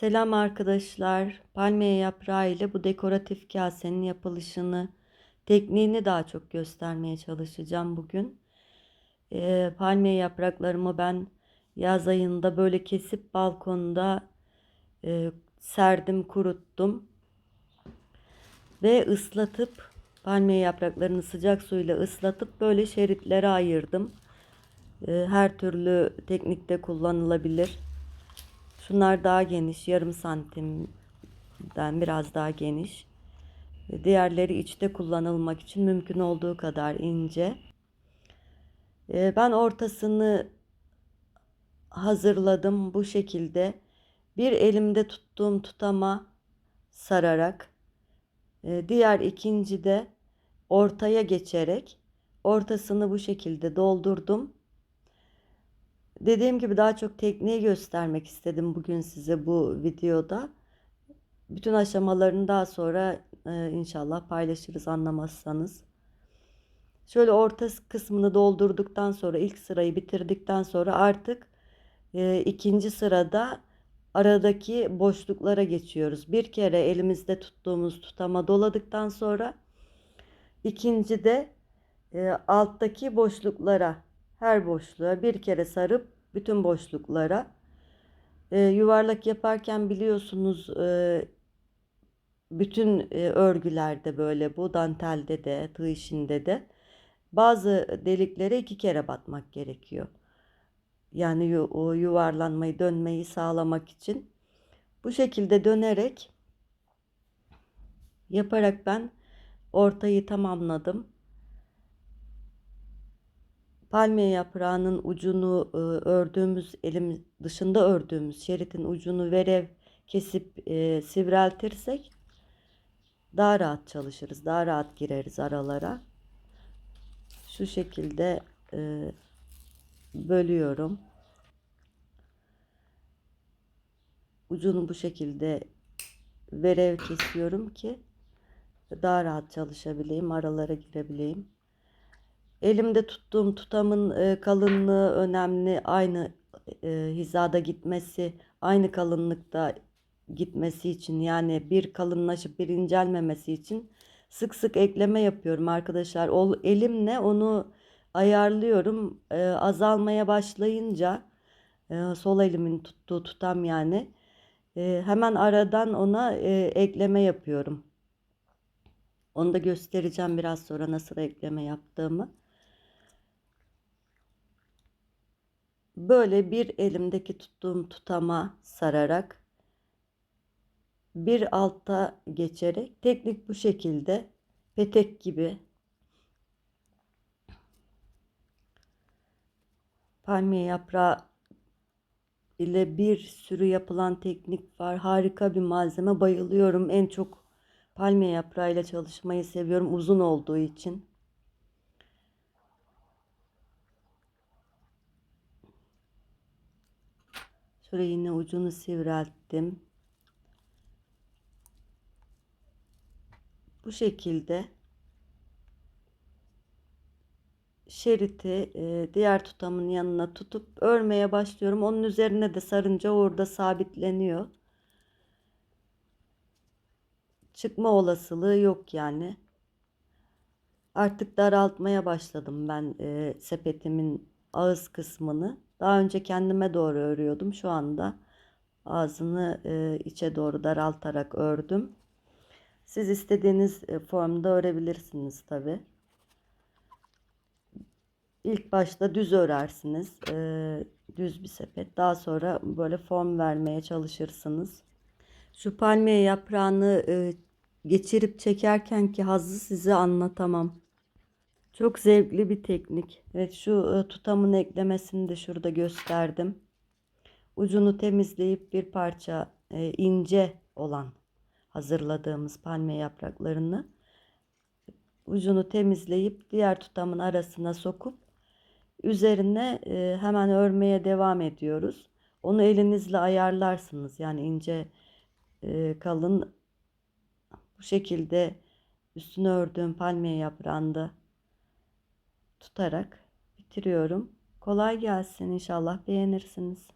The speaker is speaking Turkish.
Selam arkadaşlar. Palmiye yaprağı ile bu dekoratif kasenin yapılışını, tekniğini daha çok göstermeye çalışacağım bugün. Ee, palmiye yapraklarımı ben yaz ayında böyle kesip balkonda e, serdim, kuruttum. Ve ıslatıp palmiye yapraklarını sıcak suyla ıslatıp böyle şeritlere ayırdım. Ee, her türlü teknikte kullanılabilir. Şunlar daha geniş, yarım santimden biraz daha geniş. Diğerleri içte kullanılmak için mümkün olduğu kadar ince. Ee, Ben ortasını hazırladım bu şekilde. Bir elimde tuttuğum tutama sararak, e, diğer ikinci de ortaya geçerek ortasını bu şekilde doldurdum. Dediğim gibi daha çok tekniği göstermek istedim bugün size bu videoda. Bütün aşamalarını daha sonra e, inşallah paylaşırız anlamazsanız. Şöyle orta kısmını doldurduktan sonra ilk sırayı bitirdikten sonra artık e, ikinci sırada aradaki boşluklara geçiyoruz. Bir kere elimizde tuttuğumuz tutama doladıktan sonra ikinci de e, alttaki boşluklara her boşluğa bir kere sarıp bütün boşluklara. E, yuvarlak yaparken biliyorsunuz e, bütün e, örgülerde böyle bu dantelde de tığ işinde de bazı deliklere iki kere batmak gerekiyor. Yani yu, yuvarlanmayı dönmeyi sağlamak için. Bu şekilde dönerek yaparak ben ortayı tamamladım palmiye yaprağının ucunu e, ördüğümüz elim dışında ördüğümüz şeritin ucunu verev kesip e, sivreltirsek daha rahat çalışırız. Daha rahat gireriz aralara. Şu şekilde e, bölüyorum. Ucunu bu şekilde verev kesiyorum ki daha rahat çalışabileyim, aralara girebileyim. Elimde tuttuğum tutamın e, kalınlığı önemli. Aynı e, hizada gitmesi, aynı kalınlıkta gitmesi için yani bir kalınlaşıp bir incelmemesi için sık sık ekleme yapıyorum arkadaşlar. O, elimle onu ayarlıyorum. E, azalmaya başlayınca sol elimin tuttuğu tutam yani hemen aradan ona ekleme yapıyorum. Onu da göstereceğim biraz sonra nasıl ekleme yaptığımı. Böyle bir elimdeki tuttuğum tutama sararak bir alta geçerek teknik bu şekilde petek gibi palmiye yaprağı ile bir sürü yapılan teknik var. Harika bir malzeme. Bayılıyorum. En çok palmiye yaprağı ile çalışmayı seviyorum uzun olduğu için. Şöyle yine ucunu sivrelttim. Bu şekilde şeriti e, diğer tutamın yanına tutup örmeye başlıyorum. Onun üzerine de sarınca orada sabitleniyor. Çıkma olasılığı yok yani. Artık daraltmaya başladım ben e, sepetimin ağız kısmını. Daha önce kendime doğru örüyordum. Şu anda ağzını e, içe doğru daraltarak ördüm. Siz istediğiniz e, formda örebilirsiniz tabi. İlk başta düz örersiniz. E, düz bir sepet. Daha sonra böyle form vermeye çalışırsınız. Şu palmiye yaprağını e, geçirip çekerken ki hazzı size anlatamam. Çok zevkli bir teknik. Evet şu e, tutamın eklemesini de şurada gösterdim. Ucunu temizleyip bir parça e, ince olan hazırladığımız palmiye yapraklarını ucunu temizleyip diğer tutamın arasına sokup üzerine e, hemen örmeye devam ediyoruz. Onu elinizle ayarlarsınız. Yani ince kalın bu şekilde üstüne ördüğüm palmiye yaprağında tutarak bitiriyorum. Kolay gelsin inşallah beğenirsiniz.